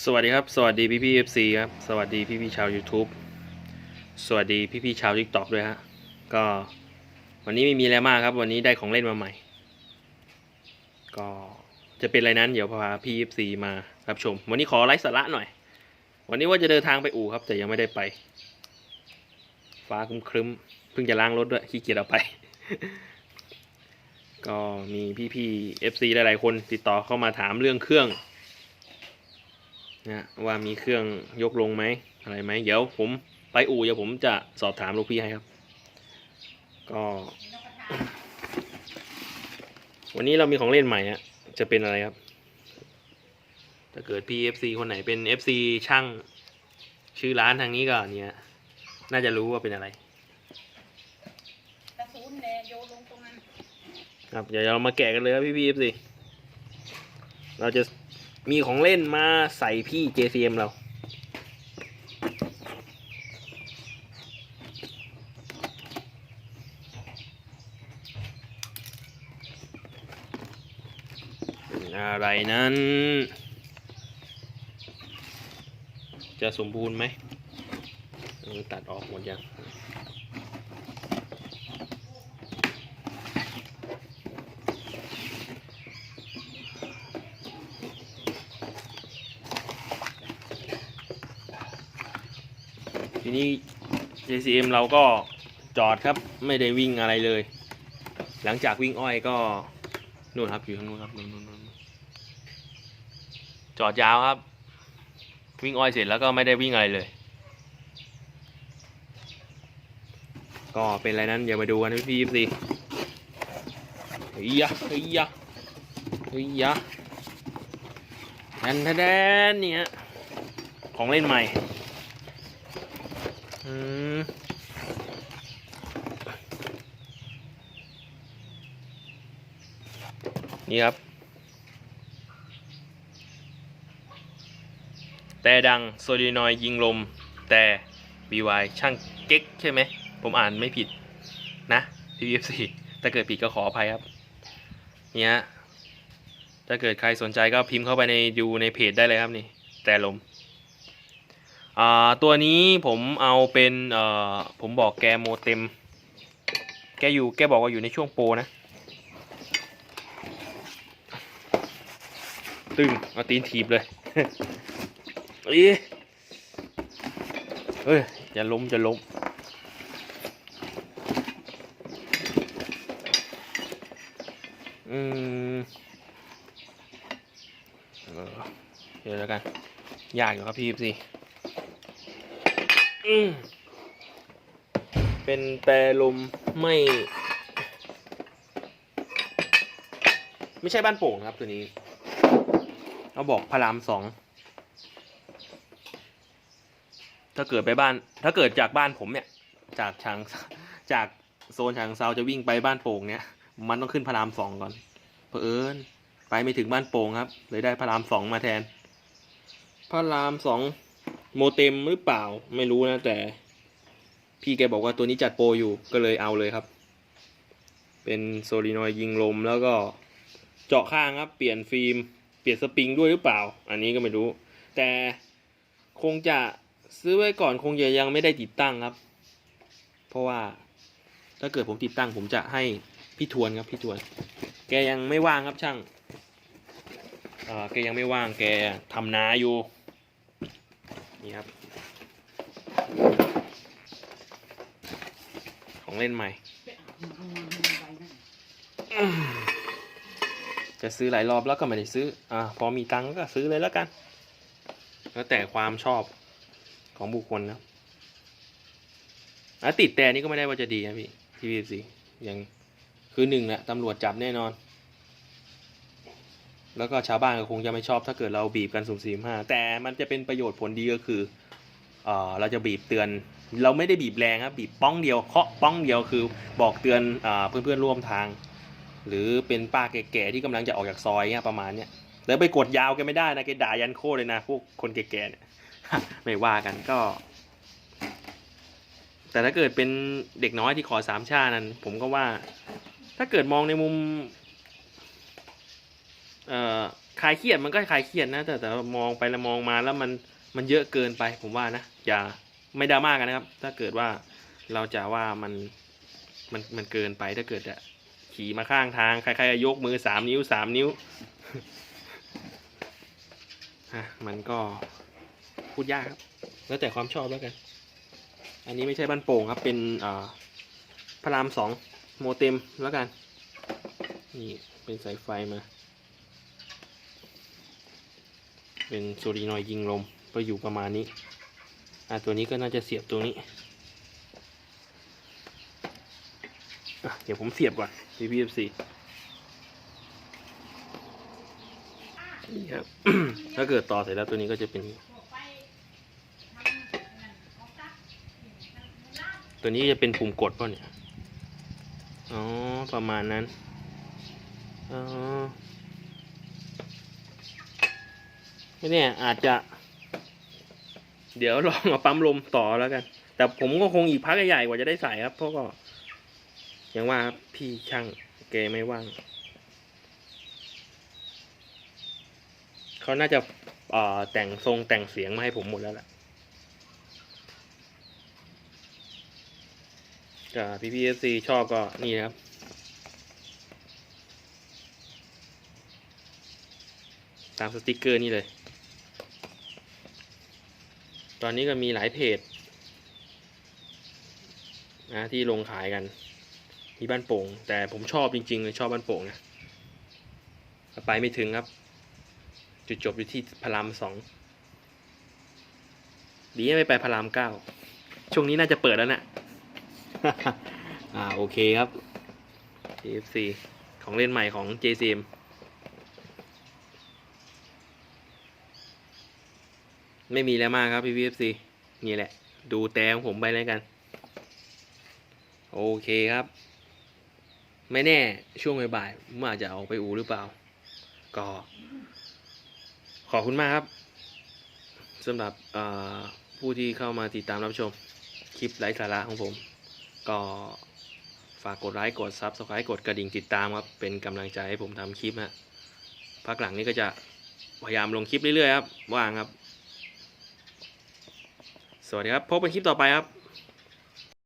สวัสดีครับ สวัสดีพี่พี่เอฟซีครับ สวัสดีพี่พี่ชาว YouTube สวัสดีพี่พี่ชาว TikTok ด้วยฮะ ก็วันนี้ไม่มีอะไรมากครับ วันนี้ได้ของเล่นมาใหม่ ก็จะเป็นอะไรนั้น เดี๋ยวพาพี่เอฟซีมารับชม วันนี้ขอไลฟ์สาระหน่อย วันนี้ว่าจะเดินทางไปอู่ครับ แต่ยังไม่ได้ไป ฟ้าครึ้มครึ้มเพิ่งจะล้างรถด้วยขี้เกียจเอาไป ก็มีพี่พี่เอฟซีหลายๆคนติดต่อเข้ามาถามเรื่องเครื่อง นะว่ามีเครื่องยกลงไหมอะไรไหมเดี๋ยวผมไปอู่เดี๋ยวผมจะสอบถามลูกพี่ให้ครับ ก็วันนี้เรามีของเล่นใหม่อะจะเป็นอะไรครับ ถ้าเกิดพี่ FC คนไหนเป็น FC ช่างชื่อร้านทางนี้ก็เนี่ย น่าจะรู้ว่าเป็นอะไรกระสุนแลโยนลงตรงนั้นครับเดี๋ยวเรามาแกะกันเลยครับพี่พี่ FC เราจะ มีของเล่นมาใส่พี่ JCM เรา อะไรนั้น จะสมบูรณ์ไหม ตัดออกหมดยัง นี้ JCM เราก็จอดครับ ไม่ได้วิ่งอะไรเลย หลังจากวิ่งอ้อยก็นู่นครับอยู่ข้างนู้นครับนู่นนู่นจอดยาวครับ วิ่งอ้อยเสร็จแล้วก็ไม่ได้วิ่งอะไรเลย ก็เป็นอะไรนั้นอย่ามาดูกันพี่พี่สิเฮ้ยเฮ้ยเฮ้ยแทนแทนเนี่ยของเล่นใหม่ อืมนี่ครับ แต่ดังโซลินอยยิงลม แต่ BY ช่างเก๊กใช่ไหม ผมอ่านไม่ผิดนะ PFC ถ้าเกิดผิดก็ขออภัยครับ เนี่ยถ้าเกิดใครสนใจก็พิมพ์เข้าไปในดูในเพจได้เลยครับนี่ แต่ลม อ่าตัวนี้ผมเอาเป็นเอ่อผมบอกแกโมเต็ม แกอยู่แกบอกว่าอยู่ในช่วงโปรนะ ตึงเอาตีนถีบเลยเอ้ยเฮ้ยอย่าล้มจะล้มอืมเออเดี๋ยวแล้วกัน ยากอยู่ครับพี่สิ เป็นแต่ลมไม่ ไม่ใช่บ้านโป่งนะครับตัวนี้เราบอกพระรามสอง ถ้าเกิดไปบ้าน ถ้าเกิดจากบ้านผมเนี่ย จากฉางจากโซนฉางเซาจะวิ่งไปบ้านโป่งเนี่ย มันต้องขึ้นพระรามสองก่อนเผอิญไปไม่ถึงบ้านโป่งครับ เลยได้พระรามสองมาแทนพระรามสอง โมเต็มหรือเปล่าไม่รู้นะ แต่พี่แกบอกว่าตัวนี้จัดโปรอยู่ก็เลยเอาเลยครับ เป็นโซลินอยยิงลมแล้วก็เจาะข้างครับ เปลี่ยนฟิล์ม เปลี่ยนสปริงด้วยหรือเปล่า อันนี้ก็ไม่รู้ แต่คงจะซื้อไว้ก่อนคงจะยังไม่ได้ติดตั้งครับ เพราะว่าถ้าเกิดผมติดตั้งผมจะให้พี่ทวนครับพี่ทวน แกยังไม่ว่างครับช่างแกยังไม่ว่างแกทำนาอยู่ นี่ครับ ของเล่นใหม่ จะซื้อหลายรอบแล้วก็ไม่ได้ซื้อ อ่า พอมีตังก็ซื้อเลยแล้วกัน แล้วแต่ความชอบของบุคคลนะอะติดแต่นี่ก็ไม่ได้ว่าจะดีนะพี่ที่พีซียังคือหนึ่งแหละตำรวจจับแน่นอน แล้วก็ชาวบ้านก็คงจะไม่ชอบถ้าเกิดเราบีบกันสุ่มสี่ห้าแต่มันจะเป็นประโยชน์ผลดีก็คือเออเราจะบีบเตือน เราไม่ได้บีบแรงครับบีบป้องเดียวเคาะป้องเดียวคือบอกเตือนอเพื่อนๆร่วมทาง หรือเป็นป้าแก่ๆที่กำลังจะออกจากซอยเนี่ยประมาณเนี้ยแล้วไปกดยาวแกไม่ได้นะแกด่ายันโคตรเลยนะพวกคนแก่ๆเนี่ยไม่ว่ากันก็ แต่ถ้าเกิดเป็นเด็กน้อยที่ขอสามชานั้น ผมก็ว่า ถ้าเกิดมองในมุม เอ่อคลายเครียดมันก็คลายเครียดนะ แต่แต่มองไปแล้วมองมาแล้วมันมันเยอะเกินไปผมว่านะอย่าไม่ดราม่ากันนะครับ ถ้าเกิดว่าเราจะว่ามันมันมันเกินไปถ้าเกิดจะขี่มาข้างทางใครๆยกมือสามนิ้วสามนิ้วฮะมันก็พูดยากครับ แล้วแต่ความชอบแล้วกัน อันนี้ไม่ใช่บ้านโป่งครับ เป็นอ่าพระรามสองโมเต็มแล้วกัน นี่เป็นสายไฟมา เป็นโซลีนอยยิงลมก็อยู่ประมาณนี้ อะตัวนี้ก็น่าจะเสียบตัวนี้อะเดี๋ยวผมเสียบก่อน PPFC นี่ครับ ถ้าเกิดต่อเสร็จแล้วตัวนี้ก็จะเป็น ตัวนี้จะเป็นปุ่มกดป่ะเนี่ย อ๋อ ประมาณนั้น อ๋อ ไม่แน่อาจจะ เดี๋ยวลองเอาปั๊มลมต่อแล้วกัน แต่ผมก็คงอีกพักใหญ่ๆกว่าจะได้ใส่ครับ เพราะก็อย่างว่าพี่ช่างแกไม่ว่างเขาน่าจะแต่งทรงแต่งเสียงมาให้ผมหมดแล้วแหละก็พี่พีเอฟซีชอบก็นี่นะครับ ตามสติกเกอร์นี่เลย ตอนนี้ก็มีหลายเพจนะที่ลงขายกันที่บ้านโป่ง แต่ผมชอบจริงๆเลยชอบบ้านโป่งนะแต่ไปไม่ถึงครับ จุดจบอยู่ที่พระรามสองดีไม่ไปพระรามเก้าช่วงนี้น่าจะเปิดแล้วนะอ่าโอเคครับ TFC ของเล่นใหม่ของ JCM ไม่มีแล้วมากครับ PPFC นี่แหละ ดูแต่ของผมไปแล้วกัน โอเคครับ ไม่แน่ช่วงบ่ายๆผมอาจจะออกไปอูหรือเปล่า ก็ ขอบคุณมากครับสำหรับผู้ที่เข้ามาติดตามรับชม คลิปไร้สาระของผม ก็ฝากกดไลค์กดซับสไครต์กดกระดิ่งติดตามครับ เป็นกำลังใจให้ผมทำคลิปฮะพักหลังนี้ก็จะพยายามลงคลิปเรื่อยๆครับว่างครับ วัสดีครับ พบกันคลิปต่อไปครับ